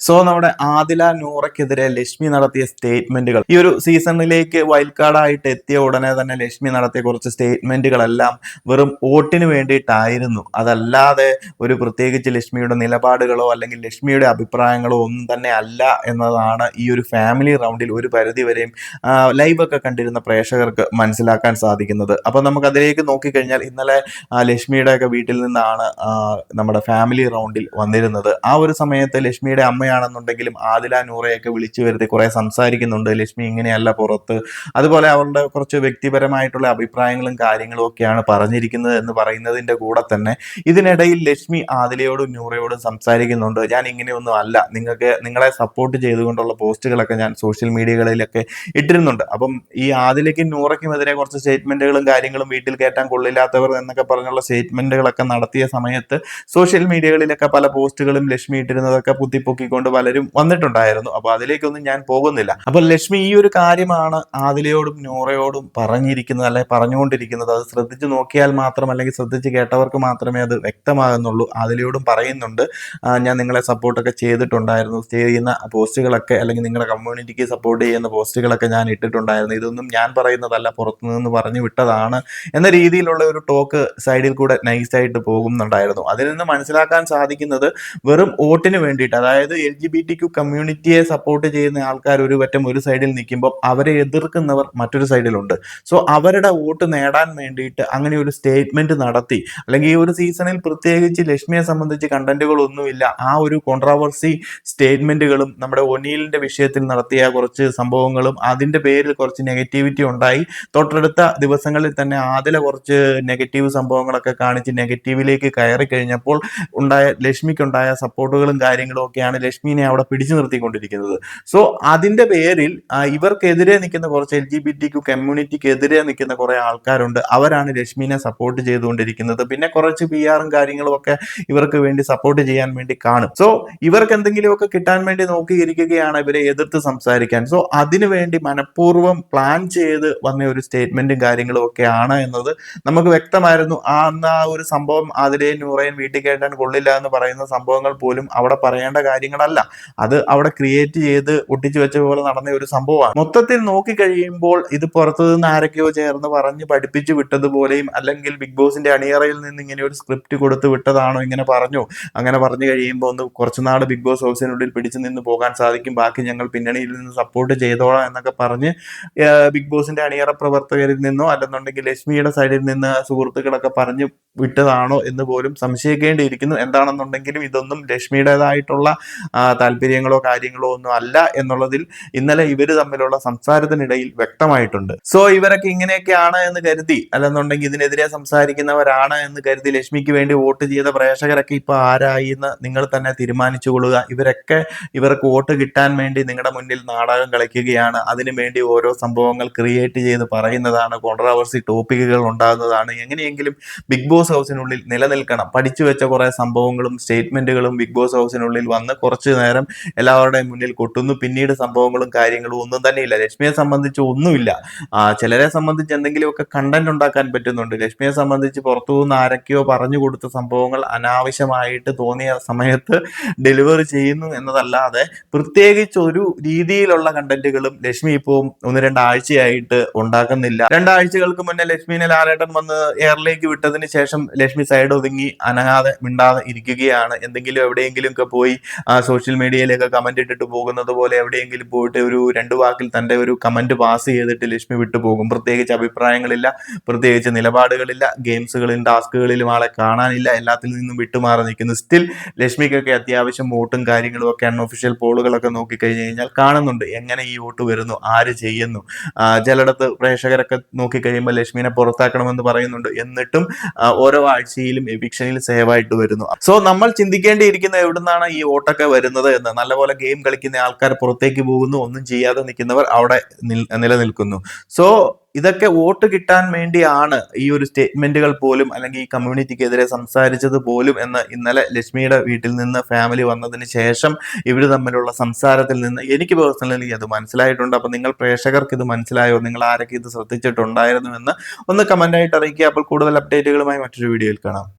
So നമ്മുടെ ആദില നൂറയ്ക്കെതിരെ ലക്ഷ്മി നടത്തിയ സ്റ്റേറ്റ്മെന്റുകൾ ഈ ഒരു സീസണിലേക്ക് വൈൽഡ് കാർഡായിട്ട് എത്തിയ ഉടനെ തന്നെ ലക്ഷ്മി നടത്തിയ കുറച്ച് സ്റ്റേറ്റ്മെന്റുകളെല്ലാം വെറും വോട്ടിന് വേണ്ടിയിട്ടായിരുന്നു. അതല്ലാതെ ഒരു പ്രത്യേകിച്ച് ലക്ഷ്മിയുടെ നിലപാടുകളോ അല്ലെങ്കിൽ ലക്ഷ്മിയുടെ അഭിപ്രായങ്ങളോ ഒന്നും തന്നെ അല്ല എന്നതാണ് ഈ ഒരു ഫാമിലി റൗണ്ടിൽ ഒരു പരിധി വരെയും ലൈവൊക്കെ കണ്ടിരുന്ന പ്രേക്ഷകർക്ക് മനസ്സിലാക്കാൻ സാധിക്കുന്നത്. അപ്പൊ നമുക്ക് അതിലേക്ക് നോക്കിക്കഴിഞ്ഞാൽ ഇന്നലെ ലക്ഷ്മിയുടെ ഒക്കെ വീട്ടിൽ നിന്നാണ് നമ്മുടെ ഫാമിലി റൗണ്ടിൽ വന്നിരുന്നത്. ആ ഒരു സമയത്ത് ലക്ഷ്മിയുടെ അമ്മ അമ്മയാണെന്നുണ്ടെങ്കിലും ആദില നൂറയൊക്കെ വിളിച്ചു വരുത്തി കുറെ സംസാരിക്കുന്നുണ്ട്. ലക്ഷ്മി ഇങ്ങനെയല്ല പുറത്ത്. അതുപോലെ അവളുടെ കുറച്ച് വ്യക്തിപരമായിട്ടുള്ള അഭിപ്രായങ്ങളും കാര്യങ്ങളും ഒക്കെയാണ് പറഞ്ഞിരിക്കുന്നത് എന്ന് പറയുന്നതിന്റെ കൂടെ തന്നെ ഇതിനിടയിൽ ലക്ഷ്മി ആദിലയോടും നൂറയോടും സംസാരിക്കുന്നുണ്ട്. ഞാൻ ഇങ്ങനെയൊന്നും അല്ല. നിങ്ങൾക്ക് നിങ്ങളെ സപ്പോർട്ട് ചെയ്തുകൊണ്ടുള്ള പോസ്റ്റുകളൊക്കെ ഞാൻ സോഷ്യൽ മീഡിയകളിലൊക്കെ ഇട്ടിരുന്നുണ്ട്. അപ്പം ഈ ആദിലയ്ക്കും നൂറയ്ക്കും എതിരെ കുറച്ച് സ്റ്റേറ്റ്മെന്റുകളും കാര്യങ്ങളും വീട്ടിൽ കയറ്റാൻ കൊള്ളില്ലാത്തവർ എന്നൊക്കെ പറഞ്ഞുള്ള സ്റ്റേറ്റ്മെന്റുകളൊക്കെ നടത്തിയ സമയത്ത് സോഷ്യൽ മീഡിയകളിലൊക്കെ പല പോസ്റ്റുകളും ലക്ഷ്മി ഇട്ടിരുന്നതൊക്കെ പുത്തിപ്പൊക്കി കൊണ്ട് പലരും വന്നിട്ടുണ്ടായിരുന്നു. അപ്പൊ അതിലേക്കൊന്നും ഞാൻ പോകുന്നില്ല. അപ്പൊ ലക്ഷ്മി ഈ ഒരു കാര്യമാണ് ആദിലയോടും നോറയോടും പറഞ്ഞിരിക്കുന്നത് അല്ലെ പറഞ്ഞുകൊണ്ടിരിക്കുന്നത്. അത് ശ്രദ്ധിച്ചു നോക്കിയാൽ മാത്രം അല്ലെങ്കിൽ ശ്രദ്ധിച്ച് കേട്ടവർക്ക് മാത്രമേ അത് വ്യക്തമാകുന്നുള്ളൂ. ആദിലയോടും പറയുന്നുണ്ട്. ഞാൻ നിങ്ങളെ സപ്പോർട്ടൊക്കെ ചെയ്തിട്ടുണ്ടായിരുന്നു. ചെയ്യുന്ന പോസ്റ്റുകളൊക്കെ അല്ലെങ്കിൽ നിങ്ങളുടെ കമ്മ്യൂണിറ്റിക്ക് സപ്പോർട്ട് ചെയ്യുന്ന പോസ്റ്റുകളൊക്കെ ഞാൻ ഇട്ടിട്ടുണ്ടായിരുന്നു. ഇതൊന്നും ഞാൻ പറയുന്നതല്ല പുറത്തുനിന്ന് പറഞ്ഞു വിട്ടതാണ് എന്ന രീതിയിലുള്ള ഒരു ടോക്ക് സൈഡിൽ കൂടെ നൈസായിട്ട് പോകുന്നുണ്ടായിരുന്നു. അതിൽ നിന്ന് മനസ്സിലാക്കാൻ സാധിക്കുന്നത് വെറും വോട്ടിന് വേണ്ടിയിട്ട് അതായത് L G B T Q കമ്മ്യൂണിറ്റിയെ support ചെയ്യുന്ന ആൾക്കാർ ഒരു പറ്റം ഒരു സൈഡിൽ നിൽക്കുമ്പോൾ അവരെ എതിർക്കുന്നവർ മറ്റൊരു സൈഡിലുണ്ട് സോ അവരുടെ വോട്ട് നേടാൻ വേണ്ടിയിട്ട് അങ്ങനെ ഒരു സ്റ്റേറ്റ്മെന്റ് നടത്തി. അല്ലെങ്കിൽ ഈ ഒരു സീസണിൽ പ്രത്യേകിച്ച് ലക്ഷ്മിയെ സംബന്ധിച്ച് കണ്ടന്റുകളൊന്നുമില്ല ആ ഒരു കോൺട്രാവേഴ്സി സ്റ്റേറ്റ്മെന്റുകളും നമ്മുടെ ഒനീലിന്റെ വിഷയത്തിൽ നടത്തിയ കുറച്ച് സംഭവങ്ങളും അതിന്റെ പേരിൽ കുറച്ച് നെഗറ്റിവിറ്റി ഉണ്ടായി. തൊട്ടടുത്ത ദിവസങ്ങളിൽ തന്നെ ആദില കുറച്ച് നെഗറ്റീവ് സംഭവങ്ങളൊക്കെ കാണിച്ച് നെഗറ്റീവിലേക്ക് കയറി കഴിഞ്ഞപ്പോൾ ഉണ്ടായ ലക്ഷ്മിക്കുണ്ടായ സപ്പോർട്ടുകളും കാര്യങ്ങളും ഒക്കെയാണ് ലക്ഷ്മിനെ അവിടെ പിടിച്ചു നിർത്തിക്കൊണ്ടിരിക്കുന്നത്. സോ അതിന്റെ പേരിൽ ഇവർക്കെതിരെ നിൽക്കുന്ന കുറച്ച് L G B T Q കമ്മ്യൂണിറ്റിക്ക് നിൽക്കുന്ന കുറെ ആൾക്കാരുണ്ട്. അവരാണ് ലക്ഷ്മിനെ സപ്പോർട്ട് ചെയ്തുകൊണ്ടിരിക്കുന്നത്. പിന്നെ കുറച്ച് പി ആറും കാര്യങ്ങളും ഒക്കെ ഇവർക്ക് വേണ്ടി സപ്പോർട്ട് ചെയ്യാൻ വേണ്ടി കാണും. സോ ഇവർക്ക് എന്തെങ്കിലുമൊക്കെ കിട്ടാൻ വേണ്ടി നോക്കിയിരിക്കുകയാണ് ഇവരെ എതിർത്ത് സംസാരിക്കാൻ. സോ അതിനു വേണ്ടി മനഃപൂർവം പ്ലാൻ ചെയ്ത് വന്ന ഒരു സ്റ്റേറ്റ്മെന്റും കാര്യങ്ങളും ഒക്കെ ആണ് എന്നത് നമുക്ക് വ്യക്തമായിരുന്നു. ആ അന്ന് ആ ഒരു സംഭവം അതിലെയും നൂറേൻ വീട്ടിൽ കേട്ടാൻ കൊള്ളില്ല എന്ന് പറയുന്ന സംഭവങ്ങൾ പോലും അവിടെ പറയേണ്ട കാര്യങ്ങളല്ല അത് അവിടെ ക്രിയേറ്റ് ചെയ്ത് ഒട്ടിച്ചു വെച്ച പോലെ നടന്ന ഒരു സംഭവമാണ്. മൊത്തത്തിൽ നോക്കി കഴിയുമ്പോൾ ഇത് പുറത്തു നിന്ന് ആരൊക്കെയോ ചേർന്ന് പറഞ്ഞ് പഠിപ്പിച്ചു വിട്ടതുപോലെയും അല്ലെങ്കിൽ ബിഗ് ബോസിന്റെ അണിയറയിൽ നിന്ന് ഇങ്ങനെ ഒരു സ്ക്രിപ്റ്റ് കൊടുത്ത് വിട്ടതാണോ ഇങ്ങനെ പറഞ്ഞു. അങ്ങനെ പറഞ്ഞു കഴിയുമ്പോൾ ഒന്ന് കുറച്ചുനാൾ ബിഗ് ബോസ് ഹൗസിനുള്ളിൽ പിടിച്ചു നിന്ന് പോകാൻ സാധിക്കും. ബാക്കി ഞങ്ങൾ പിന്നണിയിൽ നിന്ന് സപ്പോർട്ട് ചെയ്തോളാം എന്നൊക്കെ പറഞ്ഞ് ബിഗ് ബോസിന്റെ അണിയറ പ്രവർത്തകരിൽ നിന്നോ അല്ലെന്നുണ്ടെങ്കിൽ ലക്ഷ്മിയുടെ സൈഡിൽ നിന്ന് സുഹൃത്തുക്കളൊക്കെ പറഞ്ഞ് വിട്ടതാണോ എന്ന് പോലും സംശയിക്കേണ്ടിയിരിക്കുന്നു. എന്താണെന്നുണ്ടെങ്കിലും ഇതൊന്നും ലക്ഷ്മിയുടേതായിട്ടുള്ള താല്പര്യങ്ങളോ കാര്യങ്ങളോ ഒന്നും അല്ല എന്നുള്ളതിൽ ഇന്നലെ ഇവർ തമ്മിലുള്ള സംസാരത്തിനിടയിൽ വ്യക്തമായിട്ടുണ്ട്. സോ ഇവരൊക്കെ ഇങ്ങനെയൊക്കെയാണ് എന്ന് കരുതി. അല്ലെന്നുണ്ടെങ്കിൽ ഇതിനെതിരെ സംസാരിക്കുന്നവരാണ് എന്ന് കരുതി ലക്ഷ്മിക്ക് വേണ്ടി വോട്ട് ചെയ്ത പ്രേക്ഷകരൊക്കെ ഇപ്പൊ ആരായി എന്ന് നിങ്ങൾ തന്നെ തീരുമാനിച്ചു കൊള്ളുക. ഇവരൊക്കെ ഇവർക്ക് വോട്ട് കിട്ടാൻ വേണ്ടി നിങ്ങളുടെ മുന്നിൽ നാടകം കളിക്കുകയാണ്. അതിനു വേണ്ടി ഓരോ സംഭവങ്ങൾ ക്രിയേറ്റ് ചെയ്ത് പറയുന്നതാണ്. കോൺട്രവേഴ്സി ടോപ്പിക്കുകൾ ഉണ്ടാകുന്നതാണ്. എങ്ങനെയെങ്കിലും ബിഗ് ബോസ് ഹൗസിനുള്ളിൽ നിലനിൽക്കണം. പഠിച്ചു വെച്ച കുറെ സംഭവങ്ങളും സ്റ്റേറ്റ്മെന്റുകളും ബിഗ് ബോസ് ഹൗസിനുള്ളിൽ വന്ന് കുറച്ചു നേരം എല്ലാവരുടെയും മുന്നിൽ കൊട്ടുന്നു. പിന്നീട് സംഭവങ്ങളും കാര്യങ്ങളും ഒന്നും തന്നെ ഇല്ല. ലക്ഷ്മിയെ സംബന്ധിച്ച് ഒന്നുമില്ല. ചിലരെ സംബന്ധിച്ച് എന്തെങ്കിലുമൊക്കെ കണ്ടന്റ് ഉണ്ടാക്കാൻ പറ്റുന്നുണ്ട്. ലക്ഷ്മിയെ സംബന്ധിച്ച് പുറത്തു നിന്ന് ആരൊക്കെയോ പറഞ്ഞു കൊടുത്ത സംഭവങ്ങൾ അനാവശ്യമായിട്ട് തോന്നിയ സമയത്ത് ഡെലിവറി ചെയ്യുന്നു എന്നതല്ലാതെ പ്രത്യേകിച്ച് ഒരു രീതിയിലുള്ള കണ്ടന്റുകളും ലക്ഷ്മി ഇപ്പോൾ ഒന്ന് രണ്ടാഴ്ചയായിട്ട് ഉണ്ടാക്കുന്നില്ല. രണ്ടാഴ്ചകൾക്ക് മുന്നേ ലക്ഷ്മിനെ ലാലേട്ടൻ വന്ന് എയറിലേക്ക് വിട്ടതിന് ശേഷം ലക്ഷ്മി സൈഡ് ഒതുങ്ങി. അനങ്ങാതെ മിണ്ടാതെ ഇരിക്കുകയാണ്. എന്തെങ്കിലും എവിടെയെങ്കിലും ഒക്കെ പോയി സോഷ്യൽ മീഡിയയിലൊക്കെ കമന്റ് ഇട്ടിട്ട് പോകുന്നത് പോലെ എവിടെയെങ്കിലും പോയിട്ട് ഒരു രണ്ട് വാക്കിൽ തന്റെ ഒരു കമന്റ് പാസ് ചെയ്തിട്ട് ലക്ഷ്മി വിട്ടു പോകും. പ്രത്യേകിച്ച് അഭിപ്രായങ്ങളില്ല പ്രത്യേകിച്ച് നിലപാടുകളില്ല ഗെയിംസുകളിലും ടാസ്കുകളിലും ആളെ കാണാനില്ല എല്ലാത്തിൽ നിന്നും വിട്ടുമാറി നിൽക്കുന്നു. സ്റ്റിൽ ലക്ഷ്മിക്കൊക്കെ അത്യാവശ്യം വോട്ടും കാര്യങ്ങളും ഒക്കെ അൺഒഫീഷ്യൽ പോളുകളൊക്കെ നോക്കിക്കഴിഞ്ഞ് കഴിഞ്ഞാൽ കാണുന്നുണ്ട്. എങ്ങനെ ഈ വോട്ട് വരുന്നു? ആര് ചെയ്യുന്നു? ചിലയിടത്ത് പ്രേക്ഷകരൊക്കെ നോക്കിക്കഴിയുമ്പോൾ ലക്ഷ്മിനെ പുറത്താക്കണമെന്ന് പറയുന്നുണ്ട്. എന്നിട്ടും ഓരോ ആഴ്ചയിലും എവിക്ഷനിൽ സേവായിട്ട് വരുന്നു. സോ നമ്മൾ ചിന്തിക്കേണ്ടിയിരിക്കുന്ന എവിടുന്നാണ് ഈ വോട്ടൊക്കെ വരുന്നത് എന്ന്. നല്ലപോലെ ഗെയിം കളിക്കുന്ന ആൾക്കാർ പുറത്തേക്ക് പോകുന്നു ഒന്നും ചെയ്യാതെ നിൽക്കുന്നവർ അവിടെ നിലനിൽക്കുന്നു. സോ ഇതൊക്കെ വോട്ട് കിട്ടാൻ വേണ്ടിയാണ് ഈ ഒരു സ്റ്റേറ്റ്മെന്റുകൾ പോലും അല്ലെങ്കിൽ ഈ കമ്മ്യൂണിറ്റിക്കെതിരെ സംസാരിച്ചത് പോലും എന്ന് ഇന്നലെ ലക്ഷ്മിയുടെ വീട്ടിൽ നിന്ന് ഫാമിലി വന്നതിന് ശേഷം ഇവർ തമ്മിലുള്ള സംസാരത്തിൽ നിന്ന് എനിക്ക് പേഴ്സണലി അത് മനസ്സിലായിട്ടുണ്ട്. അപ്പൊ നിങ്ങൾ പ്രേക്ഷകർക്ക് ഇത് മനസ്സിലായോ? നിങ്ങൾ ആരൊക്കെ ഇത് ശ്രദ്ധിച്ചിട്ടുണ്ടായിരുന്നു എന്ന് ഒന്ന് കമന്റായിട്ട് അറിയിക്കുക. അപ്പോൾ കൂടുതൽ അപ്ഡേറ്റുകളുമായി മറ്റൊരു വീഡിയോയിൽ കാണാം.